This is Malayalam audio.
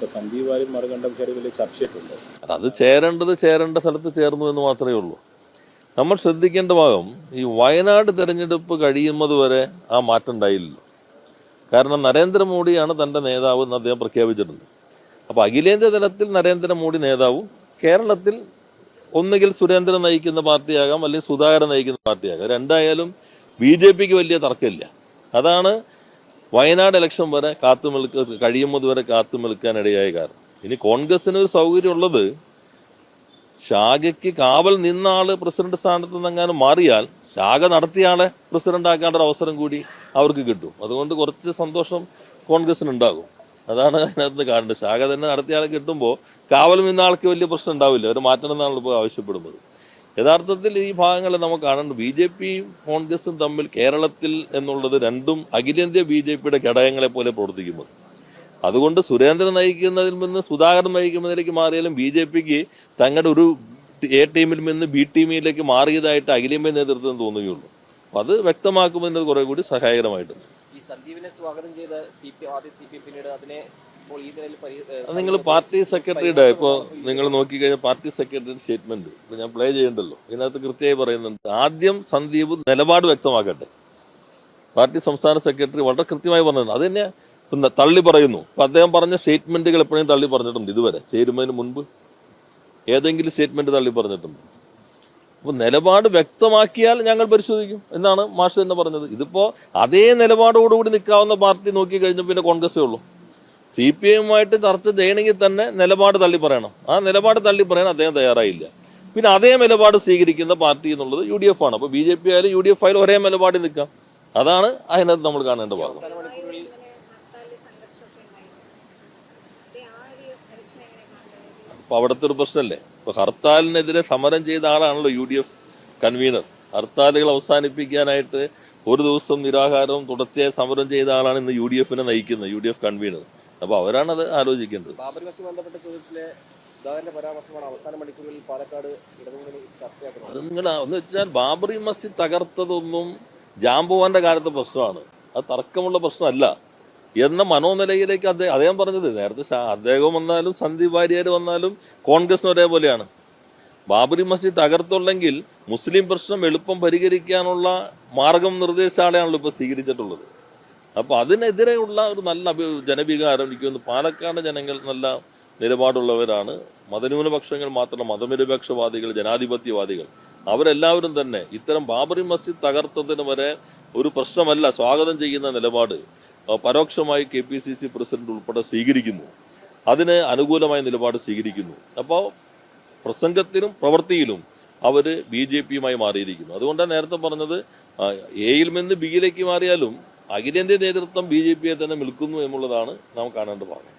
ഇപ്പൊ വാര്യൻ മറുകണ്ഠം ചേരി വലിയ ചർച്ചയായിട്ടുണ്ട്. അത് ചേരേണ്ടത് ചേരേണ്ട സ്ഥലത്ത് ചേർന്നു എന്ന് മാത്രമേ ഉള്ളൂ. നമ്മൾ ശ്രദ്ധിക്കേണ്ട ഭാഗം ഈ വയനാട് തെരഞ്ഞെടുപ്പ് കഴിയുന്നത് വരെ ആ മാറ്റം ഉണ്ടായില്ലല്ലോ കാരണം നരേന്ദ്രമോദിയാണ് തന്റെ നേതാവ് എന്ന് അദ്ദേഹം പ്രഖ്യാപിച്ചിട്ടുണ്ട്. അപ്പോൾ അഖിലേന്ത്യാ തലത്തിൽ നരേന്ദ്രമോദി നേതാവും കേരളത്തിൽ ഒന്നുകിൽ സുരേന്ദ്രൻ നയിക്കുന്ന പാർട്ടിയാകാം അല്ലെങ്കിൽ സുധാകരൻ നയിക്കുന്ന പാർട്ടിയാകാം. രണ്ടായാലും ബി ജെ പിക്ക് വലിയ തർക്കമില്ല. അതാണ് വയനാട് ഇലക്ഷൻ വരെ കാത്തു നിൽക്ക കഴിയുന്നത് വരെ കാത്തു നിൽക്കാൻ ഇടയായ കാരണം. ഇനി കോൺഗ്രസിന് ഒരു സൗകര്യം ഉള്ളത് ഷാഗയ്ക്ക് കാവൽ നിന്ന ആൾ പ്രസിഡന്റ് സ്ഥാനത്ത് നിന്നെങ്ങാനും മാറിയാൽ ശാഖ നടത്തിയ ആളെ പ്രസിഡന്റ് ആക്കാനുള്ള ഒരു അവസരം കൂടി അവർക്ക് കിട്ടും. അതുകൊണ്ട് കുറച്ച് സന്തോഷം കോൺഗ്രസിന് ഉണ്ടാകും. അതാണ് അതിനകത്ത് കാണേണ്ടത്. ശാഖ തന്നെ നടത്തിയ ആളെ കിട്ടുമ്പോൾ കാവൽ നിന്ന ആൾക്ക് വലിയ പ്രശ്നം ഉണ്ടാവില്ല. അവർ മാറ്റണം എന്നാണ് ഇപ്പോൾ ആവശ്യപ്പെടുന്നത്. യഥാർത്ഥത്തിൽ ഈ ഭാഗങ്ങളെ നമുക്ക് കാണുന്നുണ്ട് ബി ജെ പിയും കോൺഗ്രസും തമ്മിൽ കേരളത്തിൽ എന്നുള്ളത് രണ്ടും അഖിലേന്ത്യാ ബി ജെ പിയുടെ ഘടകങ്ങളെ പോലെ പ്രവർത്തിക്കുന്നത് അതുകൊണ്ട് സുരേന്ദ്രൻ നയിക്കുന്നതിൽ നിന്ന് സുധാകരൻ നയിക്കുന്നതിലേക്ക് മാറിയാലും ബി ജെ പിക്ക് തങ്ങളുടെ ഒരു എ ടീമിൽ നിന്ന് ബി ടീമിലേക്ക് മാറിയതായിട്ട് അഖിലേന്ത്യ നേതൃത്വം തോന്നുകയുള്ളൂ. അപ്പൊ അത് വ്യക്തമാക്കുന്നതിന് കുറെ കൂടി സഹായകരമായിട്ടുണ്ട്. ഈ സന്ദീപിനെ സ്വാഗതം ചെയ്ത സി പി ആദ്യ സി പി പിന്നീട് അതിനെ നിങ്ങൾ പാർട്ടി സെക്രട്ടറിയുടെ ഇപ്പോൾ നിങ്ങൾ നോക്കിക്കഴിഞ്ഞാൽ പാർട്ടി സെക്രട്ടറിയുടെ സ്റ്റേറ്റ്മെന്റ് ഇപ്പൊ ഞാൻ പ്ലേ ചെയ്യണ്ടല്ലോ. ഇതിനകത്ത് കൃത്യമായി പറയുന്നുണ്ട്. ആദ്യം സന്ദീപ് നിലപാട് വ്യക്തമാക്കട്ടെ. പാർട്ടി സംസ്ഥാന സെക്രട്ടറി വളരെ കൃത്യമായി പറഞ്ഞിട്ടുണ്ട്. അത് തന്നെ ഇപ്പം തള്ളി പറയുന്നു. അപ്പം അദ്ദേഹം പറഞ്ഞ സ്റ്റേറ്റ്മെന്റുകൾ എപ്പോഴും തള്ളി പറഞ്ഞിട്ടുണ്ട് ഇതുവരെ. ചേരുന്നതിന് മുൻപ് ഏതെങ്കിലും സ്റ്റേറ്റ്മെന്റ് തള്ളി പറഞ്ഞിട്ടുണ്ട്. അപ്പൊ നിലപാട് വ്യക്തമാക്കിയാൽ ഞങ്ങൾ പരിശോധിക്കും. എന്നാണ് മാഷ് തന്നെ പറഞ്ഞത്. ഇതിപ്പോ അതേ നിലപാടോടുകൂടി നിൽക്കാവുന്ന പാർട്ടി നോക്കി കഴിഞ്ഞ പിന്നെ കോൺഗ്രസേ ഉള്ളൂ. സി പി ഐയുമായിട്ട് ചർച്ച ചെയ്യണമെങ്കിൽ തന്നെ നിലപാട് തള്ളി പറയണം. ആ നിലപാട് തള്ളി പറയാൻ അദ്ദേഹം തയ്യാറായില്ല. പിന്നെ അതേ നിലപാട് സ്വീകരിക്കുന്ന പാർട്ടി എന്നുള്ളത് യു ഡി എഫ് ആണ്. അപ്പോൾ ബി ജെ പി ആയാലും യു ഡി എഫ് ആയാലും ഒരേ നിലപാടിൽ നിൽക്കാം. അതാണ് അതിനകത്ത് നമ്മൾ കാണേണ്ട ഭാഗം. അപ്പോൾ അവിടുത്തെ ഒരു പ്രശ്നമല്ലേ ഇപ്പൊ ഹർത്താലിനെതിരെ സമരം ചെയ്ത ആളാണല്ലോ യു ഡി എഫ് കൺവീനർ. ഹർത്താലുകൾ അവസാനിപ്പിക്കാനായിട്ട് ഒരു ദിവസം നിരാഹാരവും തുടർച്ചയായി സമരം ചെയ്ത ആളാണ് ഇന്ന് യു ഡി എഫിനെ നയിക്കുന്നത് യു ഡി എഫ് കൺവീനർ. അപ്പൊ അവരാണ് അത് ആലോചിക്കേണ്ടത് മസ്ജിദ് ബന്ധപ്പെട്ട ചോദ്യത്തിലെ സുധാകരന്റെ പരാമർശമാണ് അവസാന മണിക്കൂറുകളിൽ പാലക്കാട് ഇടതുമുന്നണി ചർച്ചയാക്കുന്നത്. അത് നിങ്ങൾ എന്ന് വെച്ചാൽ ബാബറി മസ്ജിദ് തകർത്തതൊന്നും ജാംബുവാന്റെ കാലത്തെ പ്രശ്നമാണ്. അത് തർക്കമുള്ള പ്രശ്നമല്ല. എന്ന മനോനിലയിലേക്ക് അദ്ദേഹം അദ്ദേഹം പറഞ്ഞത് നേരത്തെ അദ്ദേഹം വന്നാലും സന്ദീപ് വാര്യർ വന്നാലും കോൺഗ്രസിന് ഒരേപോലെയാണ്. ബാബറി മസ്ജിദ് തകർത്തുള്ളെങ്കിൽ മുസ്ലിം പ്രശ്നം എളുപ്പം പരിഹരിക്കാനുള്ള മാർഗം നിർദ്ദേശാളെയാണല്ലോ ഇപ്പോൾ സ്വീകരിച്ചിട്ടുള്ളത്. അപ്പോൾ അതിനെതിരെയുള്ള ഒരു നല്ല ജനവികാരം എനിക്ക് തോന്നുന്നു പാലക്കാട് ജനങ്ങൾ നല്ല നിലപാടുള്ളവരാണ്. മതന്യൂനപക്ഷങ്ങൾ മാത്രം മതനിരപേക്ഷവാദികൾ ജനാധിപത്യവാദികൾ. അവരെല്ലാവരും തന്നെ ഇത്തരം ബാബറി മസ്ജിദ് തകർത്തതിന് വരെ ഒരു പ്രശ്നമല്ല സ്വാഗതം ചെയ്യുന്ന നിലപാട് പരോക്ഷമായി K P C C president ഉൾപ്പെടെ സ്വീകരിക്കുന്നു. അതിന് അനുകൂലമായ നിലപാട് സ്വീകരിക്കുന്നു. അപ്പോൾ പ്രസംഗത്തിലും പ്രവൃത്തിയിലും അവർ ബി ജെ പിയുമായി മാറിയിരിക്കുന്നു. അതുകൊണ്ടാണ് നേരത്തെ പറഞ്ഞത് എയിൽ നിന്ന് ബിയിലേക്ക് മാറിയാലും അഖിലേന്ത്യാ നേതൃത്വം ബി ജെ പിയെ തന്നെ നിൽക്കുന്നു എന്നുള്ളതാണ് നാം കാണേണ്ട ഭാഗം.